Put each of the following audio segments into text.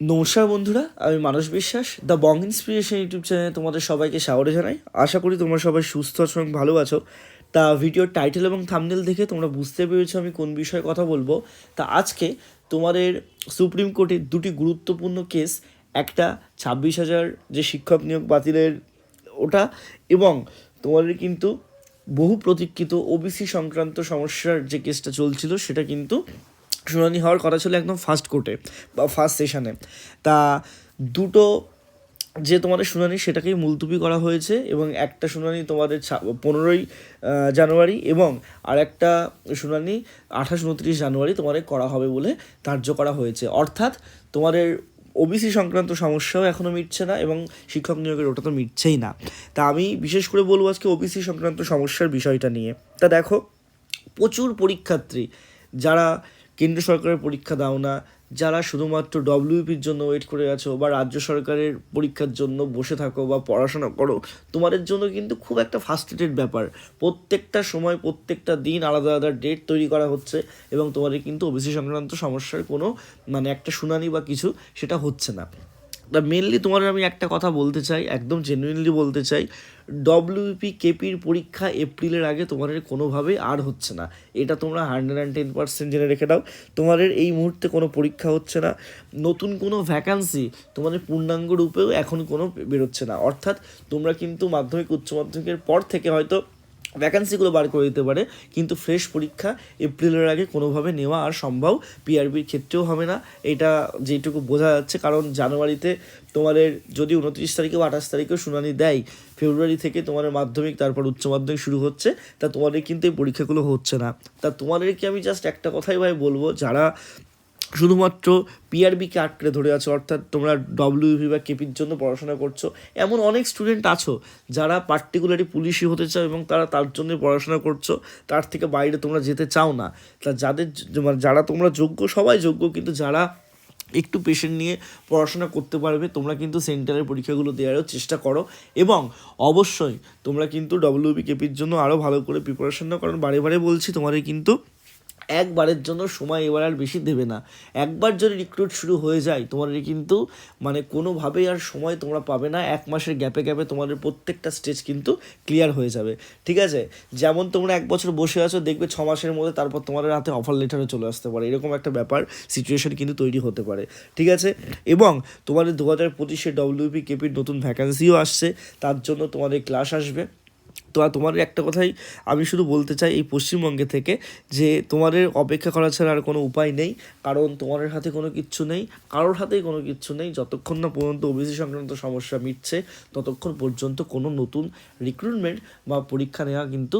নমস্কার বন্ধুরা, আমি মানস বিশ্বাস, দ্য বং ইন্সপিরেশন ইউটিউব চ্যানেলে তোমাদের সবাইকে স্বাগত জানাই। আশা করি তোমরা সবাই সুস্থ আছো এবং ভালো আছো। তা ভিডিওর টাইটেল এবং থামনেল দেখে তোমরা বুঝতে পেরেছ আমি কোন বিষয়ে কথা বলব। তা আজকে তোমাদের সুপ্রিম কোর্টের দুটি গুরুত্বপূর্ণ কেস, একটা ছাব্বিশ হাজার যে শিক্ষক নিয়োগ বাতিলের ওটা এবং তোমাদের কিন্তু বহু প্রতীক্ষিত ওবিসি সংক্রান্ত সমস্যার যে কেসটা চলছিল সেটা কিন্তু শুনানি হওয়ার কথা ছিল একদম ফার্স্ট কোর্টে বা ফার্স্ট সেশনে তা দুটো যে তোমাদের শুনানি সেটাকেই মুলতুবি করা হয়েছে এবং একটা শুনানি তোমাদের পনেরোই জানুয়ারি এবং আর একটা শুনানি আঠাশ, উনত্রিশ জানুয়ারি তোমাদের করা হবে বলে ধার্য করা হয়েছে। অর্থাৎ তোমাদের ওবিসি সংক্রান্ত সমস্যাও এখনও মিটছে না এবং শিক্ষক নিয়োগের ওটা তো মিটছেই না। তা আমি বিশেষ করে বলব আজকে ওবিসি সংক্রান্ত সমস্যার বিষয়টা নিয়ে। তা দেখো, প্রচুর পরীক্ষার্থী যারা কেন্দ্র সরকারের পরীক্ষা দাও না, যারা শুধুমাত্র ডব্লিউপির জন্য ওয়েট করে আছো বা রাজ্য সরকারের পরীক্ষার জন্য বসে থাকো বা পড়াশোনা করো, তোমাদের জন্য কিন্তু খুব একটা ফাস্ট্রেটেড ব্যাপার। প্রত্যেকটা সময়, প্রত্যেকটা দিন আলাদা আলাদা ডেট তৈরি করা হচ্ছে এবং তোমাদের কিন্তু ওবিসি সংক্রান্ত সমস্যার কোনো মানে একটা শুনানি বা কিছু সেটা হচ্ছে না। তা মেনলি তোমার আমি একটা কথা বলতে চাই, একদম জেনুইনলি বলতে চাই ডব্লিউপি কেপির পরীক্ষা এপ্রিলের আগে তোমাদের কোনোভাবেই আর হচ্ছে না। এটা তোমরা হান্ড্রেড অ্যান্ড টেন পার্সেন্ট জেনে রেখে দাও। তোমাদের এই মুহূর্তে কোনো পরীক্ষা হচ্ছে না। নতুন কোনো ভ্যাকান্সি তোমাদের পূর্ণাঙ্গ রূপেও এখন কোনো বেরোচ্ছে না। অর্থাৎ তোমরা কিন্তু মাধ্যমিক, উচ্চ মাধ্যমিকের পর থেকে হয়তো ভ্যাকান্সিগুলো বার করে দিতে পারে, কিন্তু ফ্রেশ পরীক্ষা এপ্রিলের আগে কোনোভাবে নেওয়া আর সম্ভব পিআরবির ক্ষেত্রেও হবে না। এটা যেটুকু বোঝা যাচ্ছে, কারণ জানুয়ারিতে তোমাদের যদি উনত্রিশ তারিখে বা আঠাশ তারিখেও শুনানি দেয়, ফেব্রুয়ারি থেকে তোমাদের মাধ্যমিক, তারপর উচ্চ মাধ্যমিক শুরু হচ্ছে, তা তোমাদের কিন্তু এই পরীক্ষাগুলো হচ্ছে না। তা তোমাদেরকে আমি জাস্ট একটা কথাই ভাই বলব, যারা শুধুমাত্র পিআরবিকে আটকে ধরে আছে, অর্থাৎ তোমরা ডব্লিউপি বা কেপির জন্য পড়াশোনা করছ, এমন অনেক স্টুডেন্ট আছো যারা পার্টিকুলারলি পুলিশই হতে চাও এবং তারা তার জন্য পড়াশোনা করছ, তার থেকে বাইরে তোমরা যেতে চাও না। তা যাদের মানে যারা তোমরা যোগ্য, সবাই যোগ্য, কিন্তু যারা একটু পেশেন্ট নিয়ে পড়াশোনা করতে পারবে, তোমরা কিন্তু সেন্টারের পরীক্ষাগুলো দেওয়ারও চেষ্টা করো এবং অবশ্যই তোমরা কিন্তু ডব্লিউবি কেপির জন্য আরও ভালো করে প্রিপারেশন নাও, কারণ বারে বারে বলছি, তোমাদের কিন্তু একবারের জন্য সময় এবার আর বেশি দেবে না। একবার যদি রিক্রুট শুরু হয়ে যায়, তোমাদের কিন্তু মানে কোনোভাবেই আর সময় তোমরা পাবে না। এক মাসের গ্যাপে গ্যাপে তোমাদের প্রত্যেকটা স্টেজ কিন্তু ক্লিয়ার হয়ে যাবে। ঠিক আছে? যেমন তোমরা এক বছর বসে আছো, দেখবে ছ মাসের মধ্যে তারপর তোমাদের হাতে অফার লেটারও চলে আসতে পারে। এরকম একটা ব্যাপার সিচুয়েশন কিন্তু তৈরি হতে পারে। ঠিক আছে? এবং তোমাদের দু হাজার পঁচিশে ডব্লিউপি কেপির নতুন ভ্যাকান্সিও আসছে। তার জন্য তোমাদের ক্লাস আসবে। তো আর তোমাদের একটা কথাই আমি শুধু বলতে চাই এই পশ্চিমবঙ্গে থেকে যে তোমাদের অপেক্ষা করা ছাড়া আর কোনো উপায় নেই। কারণ তোমাদের হাতে কোনো কিচ্ছু নেই, কারোর হাতেই কোনো কিচ্ছু নেই। যতক্ষণ না পর্যন্ত ওবিসি সংক্রান্ত সমস্যা মিটছে, ততক্ষণ পর্যন্ত কোনো নতুন রিক্রুটমেন্ট বা পরীক্ষা নেওয়া কিন্তু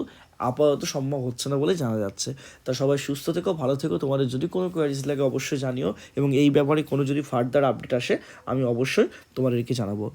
আপাতত সম্ভব হচ্ছে না বলে জানা যাচ্ছে। তা সবাই সুস্থ থেকো, ভালো থেকো। তোমাদের যদি কোনো কোয়ারিজ লাগে অবশ্যই জানিও এবং এই ব্যাপারে কোনো যদি ফার্দার আপডেট আসে, আমি অবশ্যই তোমাদেরকে জানাব।